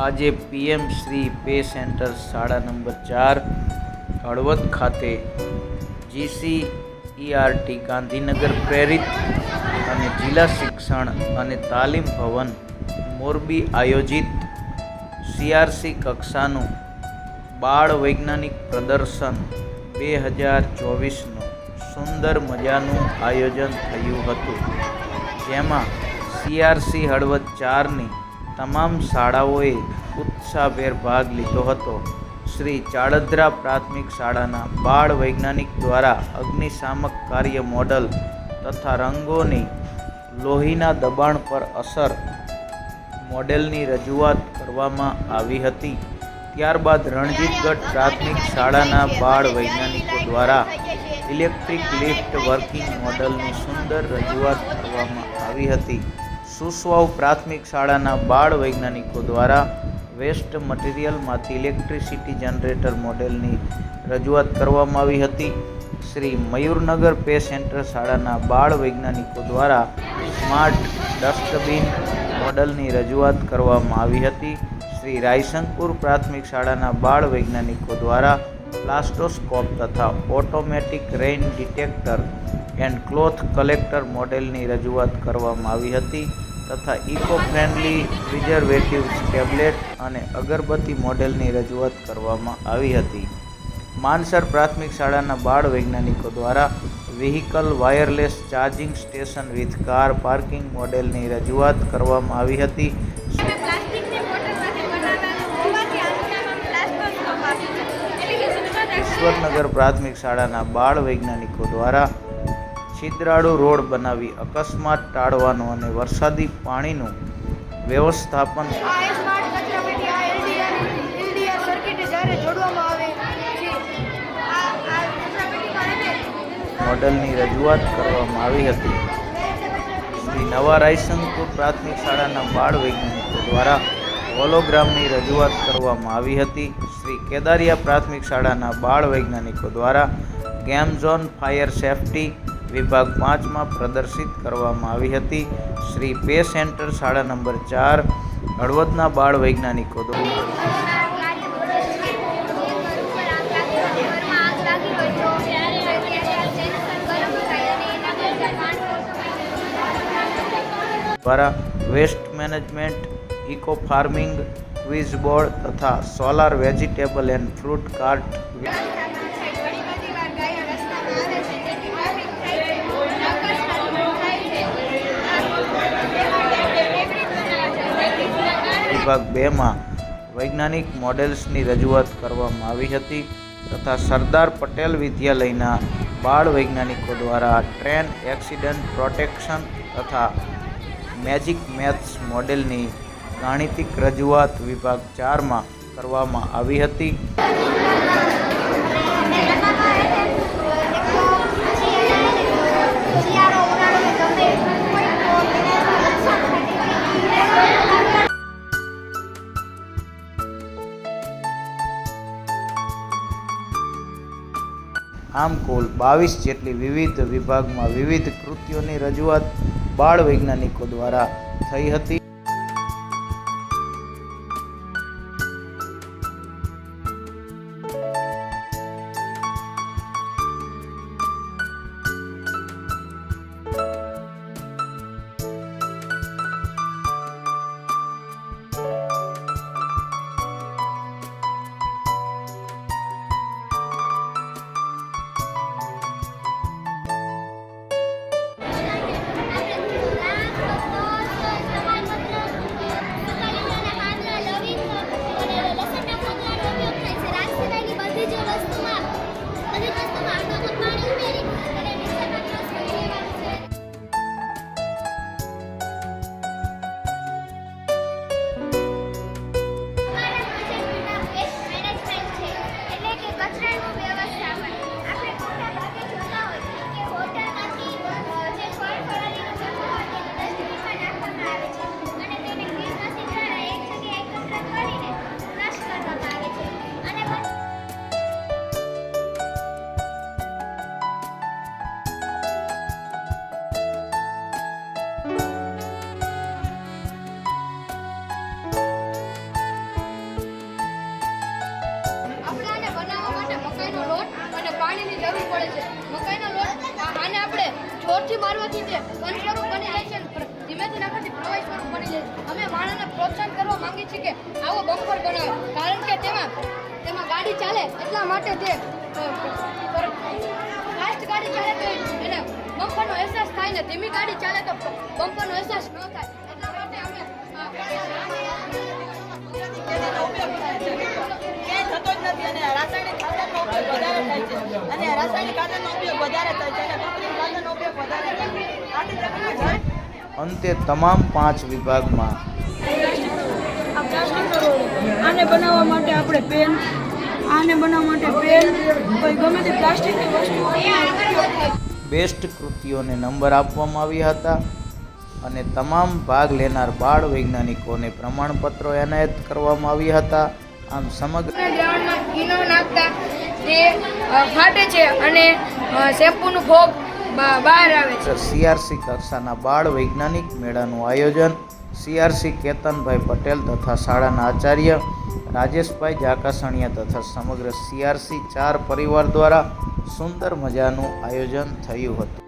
આજે PM Shri pay centre શાળા number ચાર, હળવદ ખાતે જીસી ઈઆરટી ગાંધીનગર પ્રેરિત અને જિલ્લા શિક્ષણ અને તાલીમ ભવન મોરબી આયોજિત સીઆરસી કક્ષાનું બાળ વૈજ્ઞાનિક પ્રદર્શન બે હજાર ચોવીસનું સુંદર મજાનું આયોજન થયું હતું. જેમાં સીઆરસી હળવદ ચારની તમામ શાળાઓએ ઉત્સાહભેર ભાગ લીધો હતો. શ્રી ચાડદ્રા પ્રાથમિક શાળાના બાળ વૈજ્ઞાનિક દ્વારા અગ્નિશામક કાર્ય મોડલ તથા રંગોની લોહીના દબાણ પર અસર મોડેલની રજૂઆત કરવામાં આવી હતી. ત્યારબાદ રણજીતગઢ પ્રાથમિક શાળાના બાળ વૈજ્ઞાનિકો દ્વારા ઇલેક્ટ્રિક લિફ્ટ વર્કિંગ મોડલની સુંદર રજૂઆત કરવામાં આવી હતી. સુસવાવ પ્રાથમિક શાળાના બાળ વૈજ્ઞાનિકો દ્વારા વેસ્ટ મટીરિયલમાંથી ઇલેક્ટ્રિસિટી જનરેટર મોડેલની રજૂઆત કરવામાં આવી હતી. શ્રી મયુરનગર પે સેન્ટર શાળાના બાળ વૈજ્ઞાનિકો દ્વારા સ્માર્ટ ડસ્ટબિન મોડલની રજૂઆત કરવામાં આવી હતી. શ્રી રાયસંગપુર પ્રાથમિક શાળાના બાળ વૈજ્ઞાનિકો દ્વારા પ્લાસ્ટોસ્કોપ તથા automatic rain detector and cloth collector મોડેલની રજૂઆત કરવામાં આવી હતી. તથા ઇકો ફ્રેન્ડલી પ્રિઝર્વેટિવ્સ ટેબ્લેટ અને અગરબત્તી મોડેલની રજૂઆત કરવામાં આવી હતી. માનસર પ્રાથમિક શાળાના બાળ વૈજ્ઞાનિકો દ્વારા vehicle wireless charging station with car parking મોડેલની રજૂઆત કરવામાં આવી હતી. ઈશ્વરનગર પ્રાથમિક શાળાના બાળ વૈજ્ઞાનિકો દ્વારા છિદ્રાળુ રોડ બનાવી અકસ્માત ટાળવાનું અને વરસાદી પાણીનું વ્યવસ્થાપન મોડલની રજૂઆત કરવામાં આવી હતી. શ્રી નવા રાયસંગપુર પ્રાથમિક શાળાના બાળ વૈજ્ઞાનિકો દ્વારા હોલોગ્રામની રજૂઆત કરવામાં આવી હતી. શ્રી કેદારિયા પ્રાથમિક શાળાના બાળ વૈજ્ઞાનિકો દ્વારા ગેમ ઝોન ફાયર સેફટી વિભાગ પાંચમાં પ્રદર્શિત કરવામાં આવી હતી. શ્રી પે સેન્ટર શાળા નંબર ચાર, હળવદના બાળ વૈજ્ઞાનિકો દ્વારા waste management, eco farming, quiz board તથા solar vegetable and fruit cart વિભાગ બેમાં વૈજ્ઞાનિક મોડેલ્સની રજૂઆત કરવામાં આવી હતી તથા સરદાર પટેલ વિદ્યાલયના બાળ વૈજ્ઞાનિકો દ્વારા ટ્રેન એક્સિડન્ટ પ્રોટેક્શન તથા મેજિક મેથ્સ મોડેલની ગાણિતિક રજૂઆત વિભાગ ચારમાં કરવામાં આવી હતી. આમ કુલ બાવીસ જેટલી વિવિધ વિભાગમાં વિવિધ કૃતિઓની રજૂઆત બાળ વૈજ્ઞાનિકો દ્વારા થઈ હતી. જરૂર પડે છે. મકાઈનો લોટ આને આપણે જોરથી મારવાથી તે ઘન સ્વરૂપ બની જાય છે ધીમે નાખવાથી પ્રવાહી સ્વરૂપ બની જાય અમે માણસને પ્રોત્સાહન કરવા માંગીએ છીએ કે આવો બમ્પર બનાવો. કારણ કે તેમાં તેમાં ગાડી ચાલે એટલા માટે તે ફાસ્ટ ગાડી ચાલે તો એને બમ્પરનો અહેસાસ થાય ને, ધીમી ગાડી ચાલે તો બમ્પરનો અહેસાસ ન થાય. અને રાસાયણિક ખાતરનો ઉપયોગ વધારે થાય છે અને કૃત્રિમ ખાતરનો ઉપયોગ વધારે થાય છે. અંતે તમામ પાંચ વિભાગમાં આને બનાવવા માટે આપણે પેન આને બનાવવા માટે પેન કોઈ ગમે તે પ્લાસ્ટિકની વસ્તુ બેસ્ટ કૃતિઓને નંબર આપવામાં આવ્યા હતા અને તમામ ભાગ લેનાર બાળ વૈજ્ઞાનિકોને પ્રમાણપત્રો એનાયત કરવામાં આવ્યા હતા. આમ સમગ્ર દ્રાવણમાં નાખતા ફાટે છે અને શેમ્પૂનું છે. સીઆરસી કક્ષાના બાળ વૈજ્ઞાનિક મેળાનું આયોજન સીઆરસી કેતનભાઈ પટેલ તથા શાળાના આચાર્ય રાજેશભાઈ જાકાસણિયા તથા સમગ્ર સીઆરસી ચાર પરિવાર દ્વારા સુંદર મજાનું આયોજન થયું હતું.